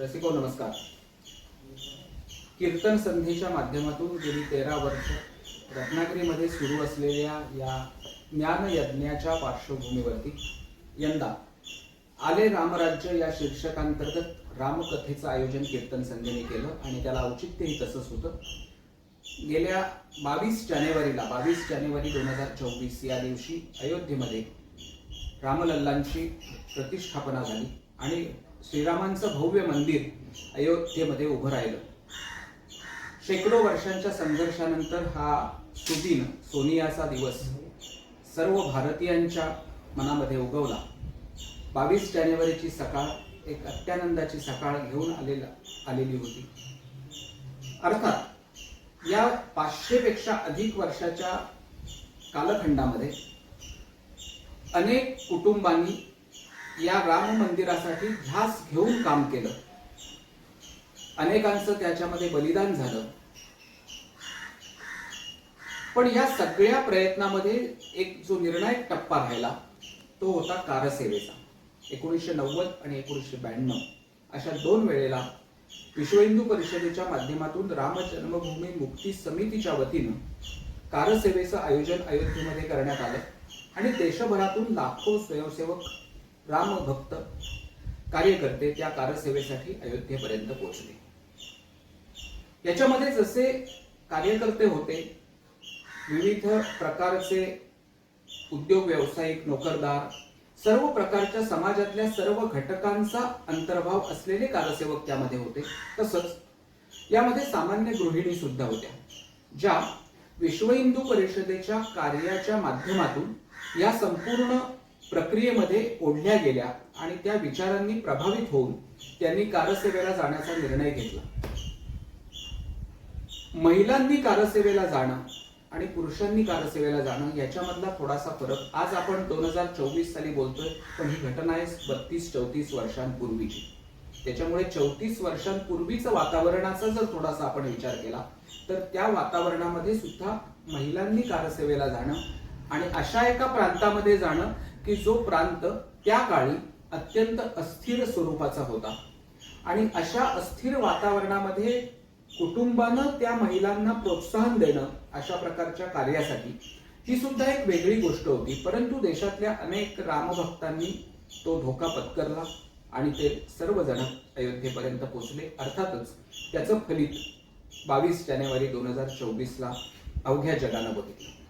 रसिको नमस्कार. कीर्तन संधीच्या माध्यमातून गेली तेरा वर्ष रत्नागिरीमध्ये सुरू असलेल्या या ज्ञान यज्ञाच्या पार्श्वभूमीवरती यंदा आले रामराज्य या शीर्षकांतर्गत रामकथेचं आयोजन कीर्तन संधीने केलं आणि त्याला औचित्यही तसंच होतं. गेल्या बावीस जानेवारीला बावीस जानेवारी दोन हजार चोवीस या दिवशी अयोध्येमध्ये रामलल्लांची प्रतिष्ठापना झाली आणि श्रीरामांचं भव्य मंदिर अयोध्येमध्ये उभं राहिलं. शेकडो वर्षांच्या संघर्षानंतर हा सुदिन सोनियाचा दिवस सर्व भारतीयांच्या मनामध्ये उगवला. बावीस जानेवारीची सकाळ एक अत्यानंदाची सकाळ घेऊन आलेला आलेली होती. अर्थात या पाचशे पेक्षा अधिक वर्षाच्या कालखंडामध्ये अनेक कुटुंबांनी या राम मंदिरासाठी ध्यास घेऊन काम केलं. अनेकांचं त्याच्यामध्ये बलिदान झालं. पण या सगळ्या प्रयत्नामध्ये एक जो निर्णायक टप्पा राहिला तो होता कारसेवेचा. एकोणीसशे नव्वद आणि एकोणीसशे ब्याण्णव अशा दोन वेळेला विश्व हिंदू परिषदेच्या माध्यमातून राम जन्मभूमी मुक्ती समितीच्या वतीनं कारसेवेचं आयोजन अयोध्येमध्ये करण्यात आलं. आणि देशभरातून लाखो स्वयंसेवक रामभक्त कार्यकर्ते त्या कारसेवेसाठी अयोध्येपर्यंत पोहोचले. याच्यामध्ये जसे कार्यकर्ते होते विविध प्रकारचे उद्योग व्यावसायिक नोकरदार सर्व प्रकारच्या समाजातल्या सर्व घटकांचा अंतर्भाव असलेले कारसेवक त्यामध्ये होते. तसंच यामध्ये सामान्य गृहिणी सुद्धा होत्या ज्या विश्व हिंदू परिषदेच्या कार्याच्या माध्यमातून या संपूर्ण प्रक्रियेमध्ये ओढल्या गेल्या आणि त्या विचारांनी प्रभावित होऊन त्यांनी कारसेवेला जाण्याचा निर्णय घेतला. महिलांनी कारसेवेला जाणं आणि पुरुषांनी कारसेवेला जाणं याच्यामधला थोडासा फरक आज आपण दोन हजार चोवीस साली बोलतोय पण ही घटना आहे बत्तीस चौतीस वर्षांपूर्वीची. त्याच्यामुळे चौतीस वर्षांपूर्वीचं वातावरणाचा जर थोडासा आपण विचार केला तर त्या वातावरणामध्ये सुद्धा महिलांनी कारसेवेला जाणं आणि अशा एका प्रांतामध्ये जाणं की जो प्रांत त्या काळी अत्यंत अस्थिर स्वरूपाचा होता. आणि अशा अस्थिर वातावरणामध्ये कुटुंबानं त्या महिलांना प्रोत्साहन देणं अशा प्रकारच्या कार्यासाठी ही सुद्धा एक वेगळी गोष्ट होती. परंतु देशातल्या अनेक रामभक्तांनी तो धोका पत्करला आणि ते सर्वजण अयोध्येपर्यंत पोहोचले. अर्थातच त्याचं फलित बावीस जानेवारी दोन हजार चोवीसला अवघ्या जगानं बघितलं.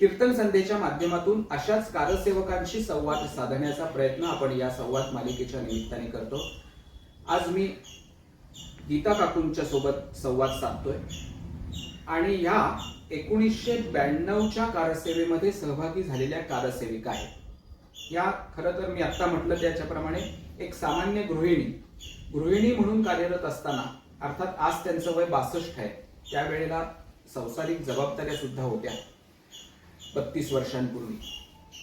कीर्तन संध्येच्या माध्यमातून अशाच कारसेवकांशी संवाद साधण्याचा प्रयत्न आपण या संवाद मालिकेच्या निमित्ताने करतो. आज मी गीता काकूंच्या सोबत संवाद साधतोय. आणि या एकोणीसशे ब्याण्णवच्या कारसेवेमध्ये सहभागी झालेल्या कारसेविका आहेत. या खरं तर मी आत्ता म्हटलं त्याच्याप्रमाणे एक सामान्य गृहिणी गृहिणी म्हणून कार्यरत असताना अर्थात आज त्यांचं वय बासष्ट आहे त्यावेळेला संसारिक जबाबदाऱ्या सुद्धा होत्या. बत्तीस वर्षांपूर्वी.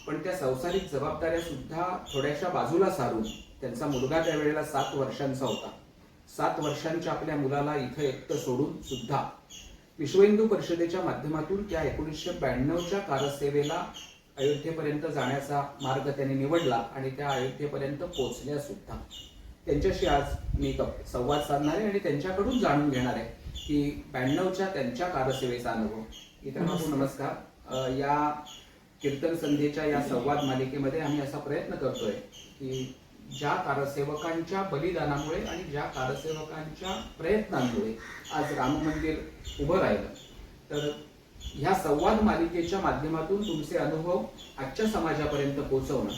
पण त्या संसारिक जबाबदाऱ्या सुद्धा थोड्याशा बाजूला सारून त्यांचा मुलगा त्यावेळेला सात वर्षांचा होता. सात वर्षांच्या आपल्या मुलाला इथं एकटं सोडून सुद्धा विश्व हिंदू परिषदेच्या माध्यमातून त्या एकोणीसशे ब्याण्णवच्या कारसेवेला अयोध्येपर्यंत जाण्याचा मार्ग त्यांनी निवडला आणि त्या अयोध्येपर्यंत पोहोचल्या सुद्धा. त्यांच्याशी आज मी संवाद साधणार आहे आणि त्यांच्याकडून जाणून घेणार आहे की ब्याण्णवच्या त्यांच्या कारसेवेचा अनुभव. इतर नमस्कार. या कीर्तन संध्येच्या या संवाद मालिकेमध्ये आम्ही असा प्रयत्न करतोय की ज्या कारसेवकांच्या बलिदानामुळे आणि ज्या कारसेवकांच्या प्रयत्नांमुळे आज राम मंदिर उभं राहिलं. तर ह्या संवाद मालिकेच्या माध्यमातून तुमचे अनुभव आजच्या समाजापर्यंत पोहोचवणं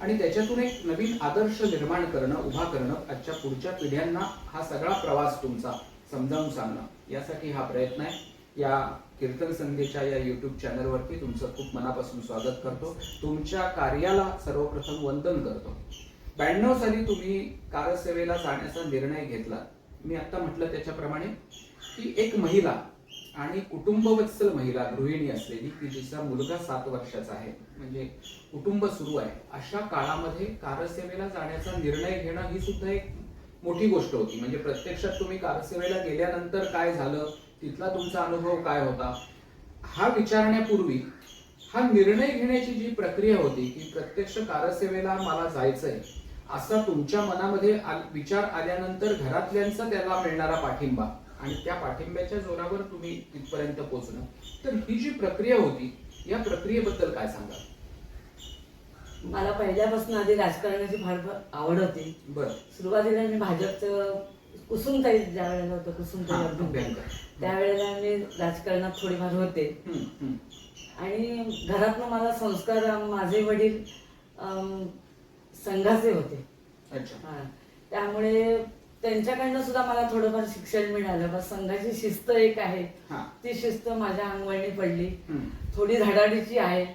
आणि त्याच्यातून एक नवीन आदर्श निर्माण करणं उभा करणं आजच्या पुढच्या पिढ्यांना हा सगळा प्रवास तुमचा समजावून सांगणं. यासाठी हा प्रयत्न आहे. या कीर्तन संध्येच्या या युट्यूब चॅनलवरती तुमचं खूप मनापासून स्वागत करतो. तुमच्या कार्याला सर्वप्रथम वंदन करतो. ब्याण्णव साली तुम्ही कारसेवेला जाण्याचा निर्णय घेतला. मी आता म्हटलं त्याच्याप्रमाणे की एक महिला आणि कुटुंबवत्सल महिला गृहिणी असलेली की जिचा मुलगा सात वर्षाचा आहे म्हणजे कुटुंब सुरू आहे. अशा काळामध्ये कारसेवेला जाण्याचा निर्णय घेणं ही सुद्धा एक मोठी गोष्ट होती. म्हणजे प्रत्यक्षात तुम्ही कारसेवेला गेल्यानंतर काय झालं? तिथला तुमचा अनुभव काय होता? हा विचारण्यापूर्वी हा निर्णय घेण्याची जी प्रक्रिया होती की प्रत्यक्ष कारसेवेला मला जायचंय असा तुमच्या मनामध्ये विचार आल्यानंतर घरातल्यांचा त्याला मिळणारा पाठिंबा आणि त्या पाठिंब्याच्या जोरावर तुम्ही तिथपर्यंत पोहोचणं तर ही जी प्रक्रिया होती या प्रक्रियेबद्दल काय सांगा मला पहिल्यापासून आधी राजकारणाची फार फार आवड होती. बर. सुरुवातीला मी भाजपचं कुसुमताई ज्या वेळेला होतं कुसुमताई अभ्यंकर. त्यावेळेला मी राजकारणात थोडीफार होते. आणि घरातनं मला संस्कार माझे वडील संघाचे होते. अच्छा. त्यामुळे त्यांच्याकडनं सुद्धा मला थोडंफार शिक्षण मिळालं. बस संघाची शिस्त एक आहे. ती शिस्त माझ्या अंगवळणी पडली. थोडी धडाडीची आहे.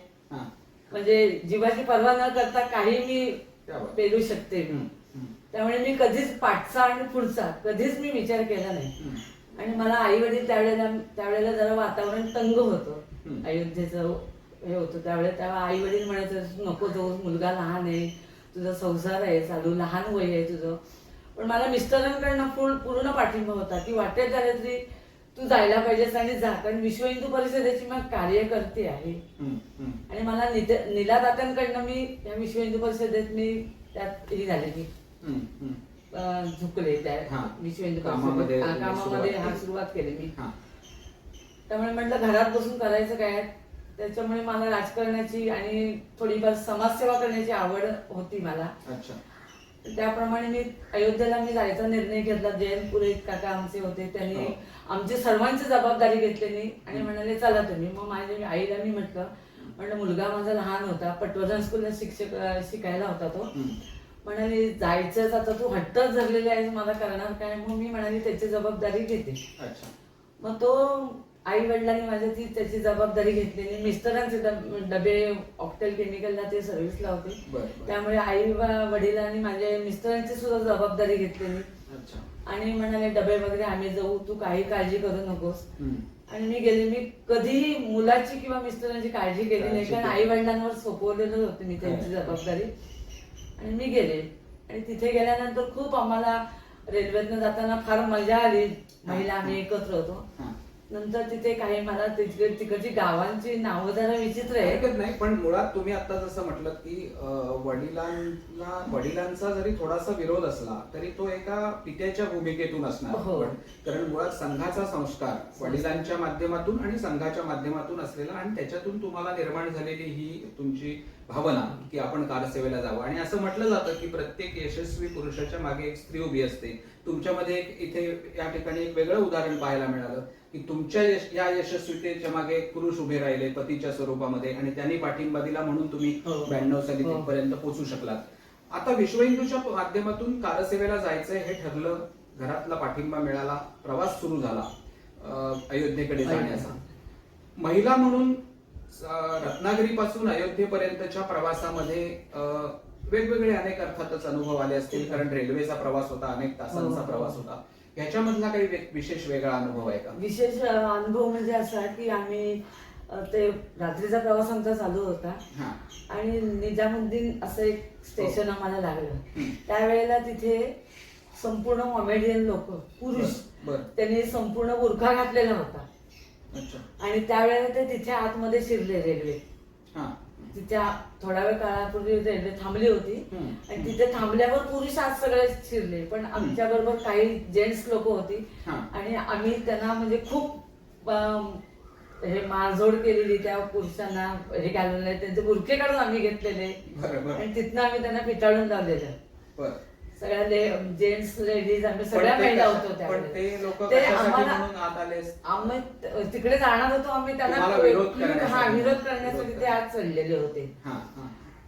म्हणजे जीवाची पर्वा न करता काही मी. पेलू शकते. त्यामुळे मी कधीच पाठचा आणि पुढचा कधीच मी विचार केला नाही. आणि मला आई वडील त्यावेळेला त्यावेळेला जरा वातावरण तंग होतं. अयोध्येचं हे होतं. त्यावेळेला तेव्हा आई वडील म्हणायचं नको तो मुलगा लहान आहे. तुझा संसार आहे चालू लहान वय आहे तुझं. पण मला मिस्टरांकडनं फुल पूर्ण पाठिंबा होता की वाटेल झालं तरी तू जायला पाहिजेस आणि जा. कारण विश्व हिंदू परिषदेची मग कार्यकर्ती आहे. आणि मला नित- नीलादात्यांकडनं मी या विश्व हिंदू परिषदेत मी त्यात ही झाले की झुकले त्या कामामध्ये. हा, कामामध्ये सुरुवात हा केली. सुरुवात केली मी. त्यामुळे म्हटलं घरात बसून करायचं काय? त्याच्यामुळे मला राजकारणाची आणि थोडीफार समाजसेवा करण्याची आवड होती मला. त्याप्रमाणे मी अयोध्येला मी जायचा निर्णय घेतला. जयंत पुरे काका आमचे होते. त्यांनी हो. आमची सर्वांची जबाबदारी घेतलेली आणि म्हणाले चला तुम्ही. मग माझ्या आईला मी म्हटलं म्हणलं मुलगा माझा लहान होता. पटवर्धन स्कूलला शिक्षक शिकायला होता तो. म्हणाले जायचंच आता तू हट्टच धरलेली आहेस मला करणार काय मग मी म्हणाली त्याची जबाबदारी घेते अच्छा मग तो आई वडिलांनी माझ्या ती त्याची जबाबदारी घेतलेली मिस्टरांचे डब- डबे ऑक्टेल केमिकलला ते सर्व्हिसला होते बर बर. त्यामुळे आई व- वडिलांनी माझ्या मिस्टरांची सुद्धा जबाबदारी घेतलेली अच्छा आणि म्हणाले डबे वगैरे आम्ही जाऊ तू काही काळजी करू नकोस हम्म. आणि मी गेले मी कधीही मुलाची किंवा मिस्टरांची काळजी केली नाही काळजी कारण केली. आई वडिलांवर सोपवलेलं होतं मी त्यांची हो. जबाबदारी आणि मी गेले. आणि तिथे गेल्यानंतर खूप आम्हाला रेल्वेतनं जाताना फार मजा आली. महिला आम्ही एकत्र होतो. नंतर तिथे काही मला तिकडे तिकडची गावांची नावं जरा विचित्र आहे हरकत नाही पण मुळात तुम्ही आता जसं म्हटलं की अं, वडिलांना वडिलांचा जरी थोडासा विरोध असला तरी तो एका पित्याच्या भूमिकेतून असणार. हो. पण कारण मुळात संघाचा संस्कार वडिलांच्या माध्यमातून आणि संघाच्या माध्यमातून असलेला आणि त्याच्यातून तुम्हाला निर्माण झालेली ही तुमची भावना की आपण कारसेवेला जावं. आणि असं म्हटलं जातं की प्रत्येक यशस्वी पुरुषाच्या मागे एक स्त्री उभी असते. तुमच्यामध्ये एक इथे या ठिकाणी एक वेगळं उदाहरण पाहायला मिळालं. की तुमच्या यश- या यशस्वीतेच्या मागे एक पुरुष उभे राहिले पतीच्या स्वरूपामध्ये आणि त्यांनी पाठिंबा दिला म्हणून तुम्ही हो. ब्याण्णव साली हो. तिथपर्यंत पोहोचू शकलात आता विश्व हिंदूच्या माध्यमातून कारसेवेला जायचंय हे ठरलं घरातला पाठिंबा मिळाला प्रवास सुरू झाला अयोध्येकडे जाण्याचा महिला म्हणून रत्नागिरीपासून अयोध्येपर्यंतच्या प्रवासामध्ये वेगवेगळे अनेक अर्थातच अनुभव आले असतील कारण रेल्वेचा प्रवास होता अनेक तासांचा हो. प्रवास होता ह्याच्यामधला काही वे- विशेष वेगळा अनुभव आहे का? विशेष अ, अनुभव म्हणजे असा की आम्ही अ, ते रात्रीचा प्रवास आमचा चालू होता. हा. आणि निजामुद्दीन असं एक स्टेशन आम्हाला लागलं. हम्म. त्यावेळेला तिथे संपूर्ण कॉमेडियन लोक पुरुष बर. त्यांनी संपूर्ण बुरखा घातलेला होता. अच्छा. आणि त्यावेळेला ते तिथे आतमध्ये शिरले रेल्वे. हा. तिथे थोडा वेळ काळापूर्वी रेल्वे थांबली होती. आणि तिथे थांबल्यावर पुरुष आत सगळे शिरले. पण आमच्या बरोबर काही जेंट्स लोक होती. आणि आम्ही त्यांना म्हणजे खूप हे मारझोड केलेली त्या पुरुषांना हे घालवले त्यांचे बुरखे काढून आम्ही घेतलेले. आणि तिथनं आम्ही त्यांना पिटाळून लावलेलं. सगळ्या जेंट्स लेडीज आम्ही सगळ्या ते महिला कशा- होतो पण त्यावेळेला. ते लोक ते कशासाठी आम्हाला म्हणून आत आले आम्ही त- तिकडे जाणार होतो आम्ही त्यांना विरोध हा करण्यासाठी. विरोध करण्यासाठी विरोध ते आत चढलेले होते.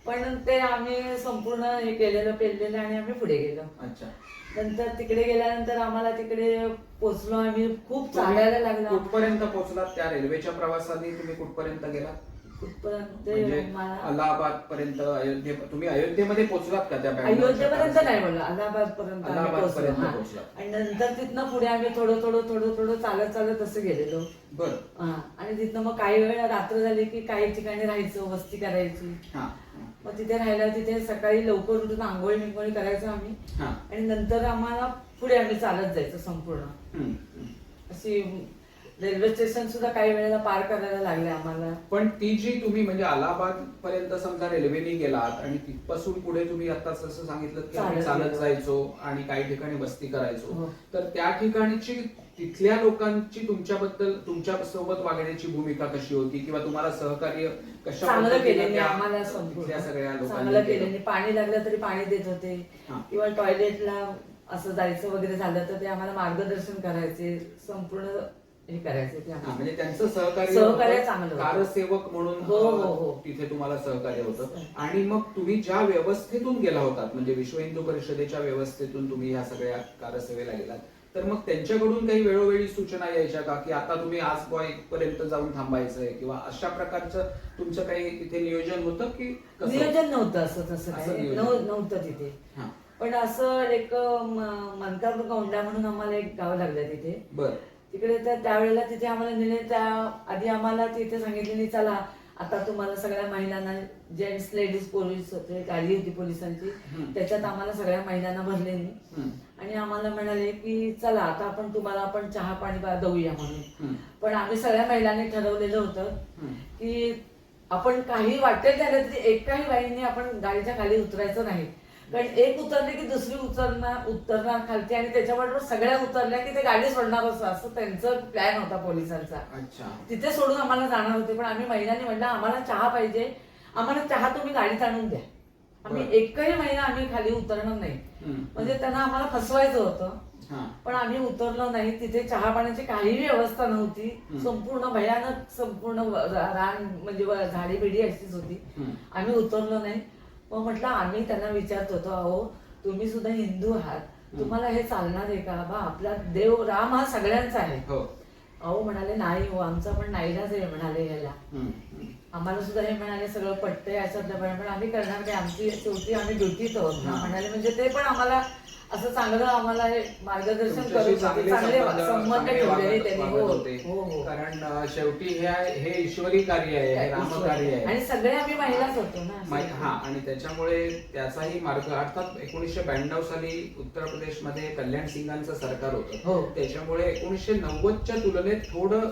पण ते आम्ही संपूर्ण हे केलेलं पेरलेलं आणि आम्ही पुढे गेलो. अच्छा. नंतर तिकडे गेल्यानंतर आम्हाला तिकडे पोचलो. आम्ही खूप चालायला लागला. कुठपर्यंत पोहोचलात त्या रेल्वेच्या प्रवासाने? तुम्ही कुठपर्यंत गेला कुठपर्यंत म्हणजे अलाहाबाद पर्यंत अयोध्ये तुम्ही अयोध्येमध्ये पोहोचलात का त्या अयोध्येपर्यंत? नाही बोललो अलाहाबाद पर्यंत हा. पोहोचला. आणि नंतर तिथनं पुढे आम्ही थोडं थोडं थोडं थोडं चालत चालत असं गेलेलो बर हा. आणि तिथनं मग काही वेळ रात्र झाली की काही ठिकाणी राहायचं वस्ती करायची. मग तिथे राहिलं तिथे सकाळी लवकर उठून आंघोळी मिंगोळी करायचो आम्ही आणि नंतर आम्हाला पुढे आम्ही चालत जायचो संपूर्ण. अशी रेल्वे स्टेशन सुद्धा काही वेळेला पार करायला लागले आम्हाला पण ती जी तुम्ही म्हणजे अलाहाबाद पर्यंत समजा रेल्वेने गेलात आणि तिथपासून पुढे तुम्ही आता जसं सांगितलं की आम्ही चालत. जायचो आणि काही ठिकाणी वस्ती हो. करायचो तर त्या ठिकाणची तिथल्या लोकांची तुमच्याबद्दल तुमच्यासोबत वागण्याची भूमिका कशी होती किंवा तुम्हाला सहकार्य कशा चांगलं पद्धतीनं त्या आम्हाला तिथल्या संपूर्ण सगळ्या लोकांनी चांगलं केलं? पाणी लागलं तरी पाणी देत होते हा. किंवा टॉयलेटला असं जायचं वगैरे झालं तर ते आम्हाला मार्गदर्शन करायचे संपूर्ण हे करायचे ते हा, आम्हाला. म्हणजे त्यांचं सहकार्य सहकार्य होतं. चांगलं होतं. कारसेवक म्हणून हो, हो, हो. तिथे तुम्हाला सहकार्य होतं आणि मग तुम्ही ज्या व्यवस्थेतून गेला होतात म्हणजे विश्व हिंदू परिषदेच्या व्यवस्थेतून तुम्ही ह्या सगळ्या कारसेवेला गेलात तर मग त्यांच्याकडून काही वेळोवेळी सूचना यायच्या का की आता तुम्ही आज बुवा इथपर्यंत जाऊन थांबायचंय किंवा अशा प्रकारचं तुमचं काही तिथे नियोजन होतं की कसं? नियोजन नव्हतं असं तसं असं काही नियोजन. नव्ह- नव्हतं तिथे हा पण असं एक म- मनकापूर गौंडा म्हणून आम्हाला एक गाव लागलं तिथे बर तिकडे त्या त्यावेळेला तिथे आम्हाला नेले त्या आधी आम्हाला तिथे सांगितलेली चला आता तुम्हाला सगळ्या महिलांना जेंट्स लेडीज पोलीस होते गाडी होती पोलिसांची. त्याच्यात आम्हाला सगळ्या महिलांना हम्म. आणि आम्हाला म्हणाले की चला आता आपण तुम्हाला आपण चहा पाणी देऊया म्हणून. पण आम्ही सगळ्या महिलांनी ठरवलेलं होतं. की आपण काही वाटेल तरी एकाही बाईंनी आपण गाडीच्या खाली उतरायचं नाही कारण एक उतरली की दुसरी उतरणार उतरणार खालती आणि त्याच्याबरोबर सगळ्या उतरल्या की ते गाडी सोडणार असं असं त्यांचं प्लॅन होता पोलिसांचा. अच्छा. तिथे सोडून आम्हाला जाणार होते पण आम्ही महिलांनी म्हटलं आम्हाला चहा पाहिजे. आम्हाला चहा तुम्ही गाडीत आणून द्या. आम्ही. एकही महिना आम्ही खाली उतरणार नाही. म्हणजे त्यांना आम्हाला फसवायचं होतं. पण आम्ही उतरलो नाही. तिथे चहा पाण्याची काहीही व्यवस्था नव्हती. संपूर्ण भयानक संपूर्ण रान म्हणजे झाडी बिडी अशीच होती. आम्ही उतरलो नाही. मग म्हटलं आम्ही त्यांना विचारत होतो अहो तुम्ही सुद्धा हिंदू आहात. तुम्हाला हे चालणार आहे का? बा आपला देव राम हा सगळ्यांचा आहे. हो. अहो म्हणाले नाही हो आमचा पण नाईलाज आहे म्हणाले याला. आम्हाला सुद्धा हे म्हणाले सगळं पटतंय अशातलं पण पण आम्ही करणार नाही. आमची शेवटी आम्ही ड्युटीत आहोत. ना. म्हणाले म्हणजे ते पण आम्हाला असं चांगलं आम्हाला हे मार्गदर्शन होते चांगले संबंध- ठेवलेले वागत- त्यांनी. हो. हो हो. कारण शेवटी हे हे ईश्वरी कार्य आहे हे रामकार्य आहे. आणि सगळे आम्ही महिलाच होतो ना हा आणि त्याच्यामुळे त्याचाही मार्ग अर्थात एकोणीसशे ब्याण्णव साली उत्तर प्रदेशमध्ये कल्याण सिंगांचं सरकार हो. होतं त्याच्यामुळे एकोणीसशे नव्वदच्या तुलनेत थोडं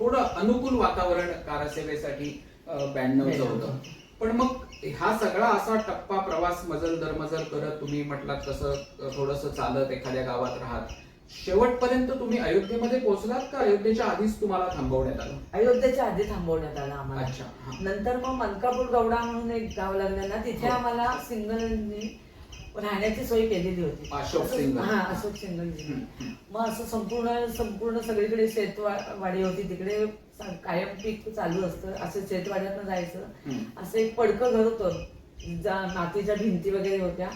थोडं अनुकूल वातावरण कारसेवेसाठी ब्याण्णवचं. होतं. पण मग हा सगळा असा टप्पा प्रवास मजल दर मजल करत तुम्ही म्हटलात तसं थोडस चालत एखाद्या गावात राहत शेवटपर्यंत तुम्ही अयोध्येमध्ये पोहोचलात का अयोध्येच्या आधीच तुम्हाला थांबवण्यात आलं अयोध्येच्या आधी थांबवण्यात आलं आम्हाला अच्छा हा. नंतर मग मनकापूर गौडा म्हणून एक गाव लागलं ना तिथे हो. आम्हाला सिंगलनी राहण्याची सोय केलेली होती अशोक असं- सिंघल. हा अशोक हम्म, हम्म. मग असं संपूर्ण संपूर्ण सगळीकडे शेतवाडी होती तिकडे कायम पीक चालू असतं. असं शेतवाड्यातनं जायचं. असं एक पडकं घर होतं. जा मातीच्या भिंती वगैरे होत्या.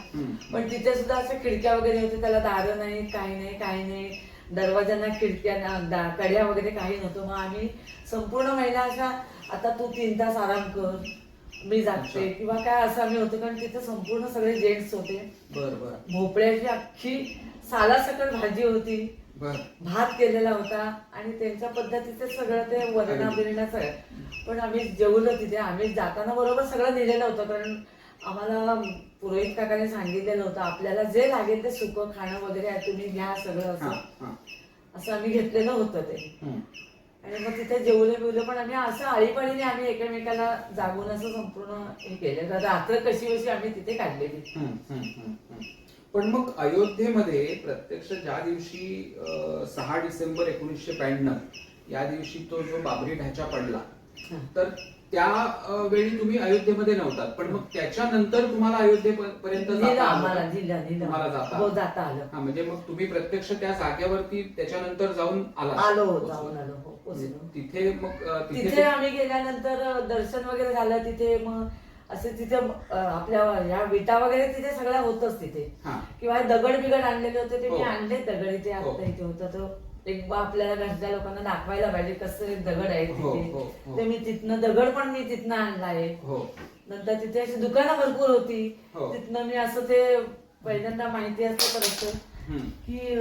पण तिथे सुद्धा अशा खिडक्या वगैरे होत्या त्याला दारं नाही काही नाही काही नाही. दरवाजांना खिडक्या कड्या वगैरे काही नव्हतं. मग आम्ही संपूर्ण महिला अशा आता तू तीन तास आराम कर. मी जाते. अच्छा. किंवा काय असं आम्ही होतो कारण तिथे संपूर्ण सगळे जेंट्स होते. बर बर. भोपळ्याची अख्खी सालासकट भाजी होती. बर. भात केलेला होता आणि त्यांच्या पद्धतीचे सगळं ते वरणा बिरणा सगळं. पण आम्ही जेवलो तिथे. आम्ही जाताना बरोबर सगळं दिलेलं होतं कारण आम्हाला पुरोहित काकाने सांगितलेलं होतं आपल्याला जे लागेल ते सुकं खाणं वगैरे आहे तुम्ही घ्या सगळं हा, असं. हा. असं आम्ही घेतलेलं होतं ते. हम्म. आणि मग तिथे जेवले बिवले पण आम्ही असं आळीपाळीने आम्ही एकमेकाला जागून असं संपूर्ण हे केलं. तर रात्र कशी कशी आम्ही तिथे काढलेली. हम्म, हम्म, हम्म, हम्म. पण मग अयोध्येमध्ये प्रत्यक्ष ज्या दिवशी अं, सहा डिसेंबर एकोणीसशे ब्याण्णव या दिवशी तो जो बाबरी ढाचा पडला हा. तर त्या अं, वेळी तुम्ही अयोध्येमध्ये नव्हतात पण मग त्याच्यानंतर तुम्हाला अयोध्येपर्यंत दिलं जाता आम्हाला आलं जाता हो आलं. जाता आलं. हा म्हणजे मग तुम्ही प्रत्यक्ष त्या जागेवरती त्याच्यानंतर जाऊन आला आलो जाऊन आलो. हो. तिथे मग तिथे आम्ही गेल्यानंतर दर्शन वगैरे झालं तिथे मग असे तिथे आपल्या ह्या विटा वगैरे तिथे सगळ्या होतच तिथे किंवा दगड बिगड आणलेले होते ते मी हो. आणले दगड इथे हो. आता इथे होता तो एक बा आपल्याला घरच्या लोकांना दाखवायला पाहिजे कसं दगड आहे हो, तिथे. ते मी तिथनं दगड पण मी तिथनं आणला आहे नंतर तिथे अशी दुकानं भरपूर होती. तिथनं मी असं ते पहिल्यांदा माहिती करायचं हम्म. की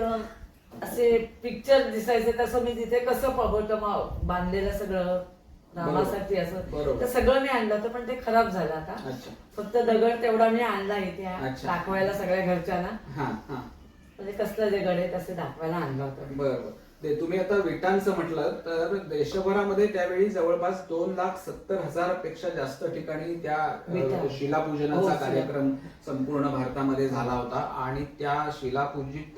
असे पिक्चर दिसायचे तसं मी तिथे कसं होतं मग बांधलेलं सगळं रामासाठी असं. बरोबर. तर सगळं मी आणलं होतं पण ते खराब झालं आता. अच्छा. फक्त दगड तेवढा मी आणला इथे अच्छा. दाखवायला सगळ्या घरच्यांना. हा हा. म्हणजे कसलं दगड आहे तसं दाखवायला आणलं होतं. बर बर ते तुम्ही आता विटांचं म्हटलं तर देशभरामध्ये त्यावेळी जवळपास दोन लाख सत्तर हजारपेक्षा जास्त ठिकाणी त्या शिलापूजनाचा हो. कार्यक्रम संपूर्ण भारतामध्ये झाला होता आणि त्या शिलापूजित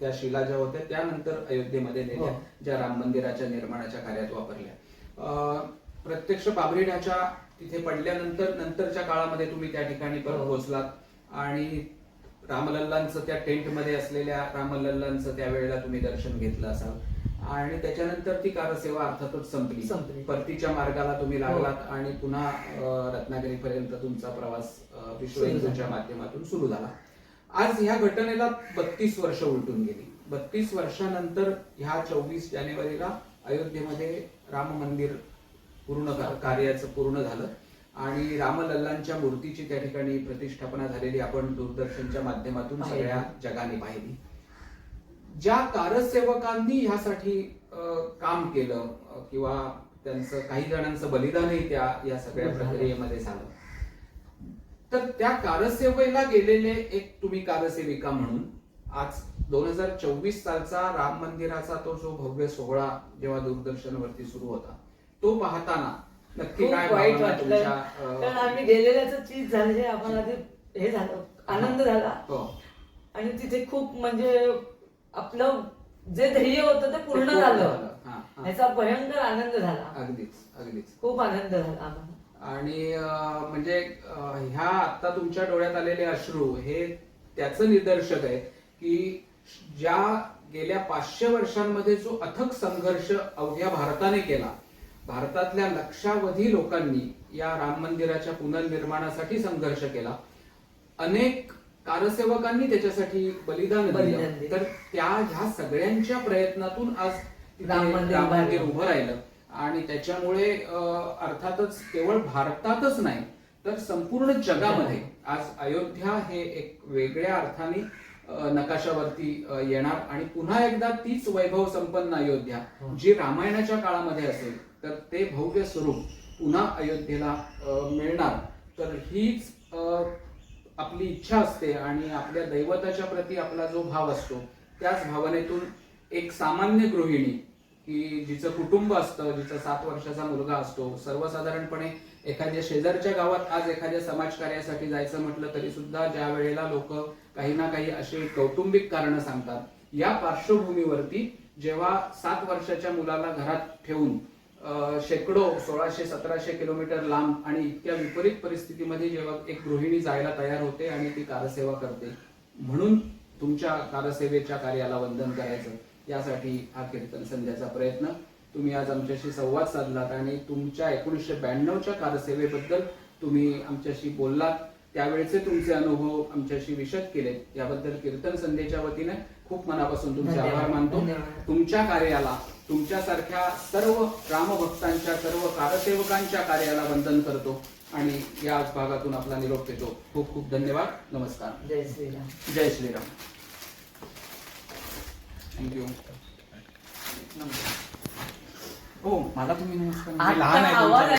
त्या शिला ज्या होत्या त्यानंतर अयोध्येमध्ये नेल्या हो. ज्या राम मंदिराच्या निर्माणाच्या कार्यात वापरल्या अ, प्रत्यक्ष बाबरी ढाचा तिथे पडल्यानंतर नंतरच्या काळामध्ये तुम्ही त्या ठिकाणी परत हो. पोहोचलात आणि रामलल्लांचं त्या टेंटमध्ये असलेल्या रामलल्लांचं त्यावेळेला तुम्ही दर्शन घेतलं असाल आणि त्याच्यानंतर ती कारसेवा अर्थातच संपली संपली. परतीच्या मार्गाला तुम्ही. लागलात आणि पुन्हा अ, रत्नागिरीपर्यंत तुमचा प्रवास अ, विश्व हिंदूच्या. माध्यमातून सुरू झाला आज ह्या घटनेला बत्तीस वर्ष उलटून गेली बत्तीस वर्षानंतर ह्या चोवीस जानेवारीला अयोध्येमध्ये राम मंदिर पूर्ण का- कार्याचं पूर्ण झालं आणि रामलल्लांच्या मूर्तीची त्या ठिकाणी प्रतिष्ठापना झालेली आपण दूरदर्शनच्या माध्यमातून. सगळ्या जगाने पाहिली ज्या कारसेवकांनी ह्यासाठी काम केलं किंवा त्यांचं काही जणांचं बलिदानही त्या या सगळ्या. प्रक्रियेमध्ये झालं तर त्या कारसेवेला गेलेले एक तुम्ही कारसेविका म्हणून आज दोन हजार चोवीस सालचा राम मंदिराचा तो जो भव्य सोहळा जेव्हा दूरदर्शनवरती सुरू होता तो पाहताना नक्की खूप काय वाईट भावना वाटलं. तुमच्या कारण आम्ही गेलेल्याच चीज झालं हे आम्हाला ते हे झालं आनंद झाला. हो. आणि तिथे खूप म्हणजे आपलं जे ध्येय होतं ते पूर्ण झालं. हा, हा. ह्याचा भयंकर आनंद झाला. अगदीच अगदीच. खूप आनंद झाला आम्हाला. आणि अं, म्हणजे अं, ह्या आता तुमच्या डोळ्यात आलेले अश्रू हे त्याचं निदर्शक आहे की ज्या गेल्या पाचशे वर्षांमध्ये जो अथक संघर्ष अवघ्या भारताने केला भारतातल्या लक्षावधी लोकांनी या राम मंदिराच्या पुनर्निर्माणासाठी संघर्ष केला अनेक कारसेवकांनी त्याच्यासाठी बलिदान दिलं. तर त्या ह्या सगळ्यांच्या प्रयत्नातून आज राम मंदिर राम उभं मंदिर राहिलं. उभं राहिलं आणि त्याच्यामुळे अर्थातच केवळ भारतातच नाही तर संपूर्ण जगामध्ये आज अयोध्या हे एक वेगळ्या अर्थाने नकाशावरती येणार आणि पुन्हा एकदा तीच वैभव संपन्न अयोध्या हो. जी रामायणाच्या काळामध्ये असेल तर ते भव्य स्वरूप पुन्हा अयोध्येला मिळणार. तर हीच आपली इच्छा असते आणि आपल्या दैवताच्या प्रती आपला जो भाव असतो त्याच भावनेतून एक सामान्य गृहिणी की जिचं कुटुंब असतं जिचा सात वर्षाचा मुलगा असतो सर्वसाधारणपणे एखाद्या शेजारच्या गावात आज एखाद्या समाजकार्यासाठी जायचं म्हटलं तरी सुद्धा ज्या वेळेला लोक काही ना काही अशी कौटुंबिक कारणं सांगतात या पार्श्वभूमीवरती जेव्हा सात वर्षाच्या मुलाला घरात ठेवून शेकडो सोळाशे सतराशे किलोमीटर लांब आणि इतक्या विपरीत परिस्थितीमध्ये जेव्हा एक गृहिणी जायला तयार होते आणि ती कारसेवा करते. म्हणून तुमच्या कारसेवेच्या कार्याला वंदन करायचं. यासाठी हा कीर्तन संध्याचा प्रयत्न. तुम्ही आज आमच्याशी संवाद साधलात आणि तुमच्या एकोणीसशे ब्याण्णवच्या कारसेवेबद्दल तुम्ही आमच्याशी बोललात. त्यावेळेचे तुमचे अनुभव आमच्याशी विशद केलेत. याबद्दल कीर्तन संध्येच्या वतीने खूप मनापासून तुमचे. आभार मानतो. तुमच्या कार्याला तुमच्यासारख्या सर्व रामभक्तांच्या सर्व कारसेवकांच्या कार्याला वंदन करतो आणि या भागातून आपला निरोप देतो खूप खूप धन्यवाद. नमस्कार. जय श्रीराम. जय श्रीराम. थँक्यू हो मला तुम्ही नमस्कार. लहान आहे तुमच्या-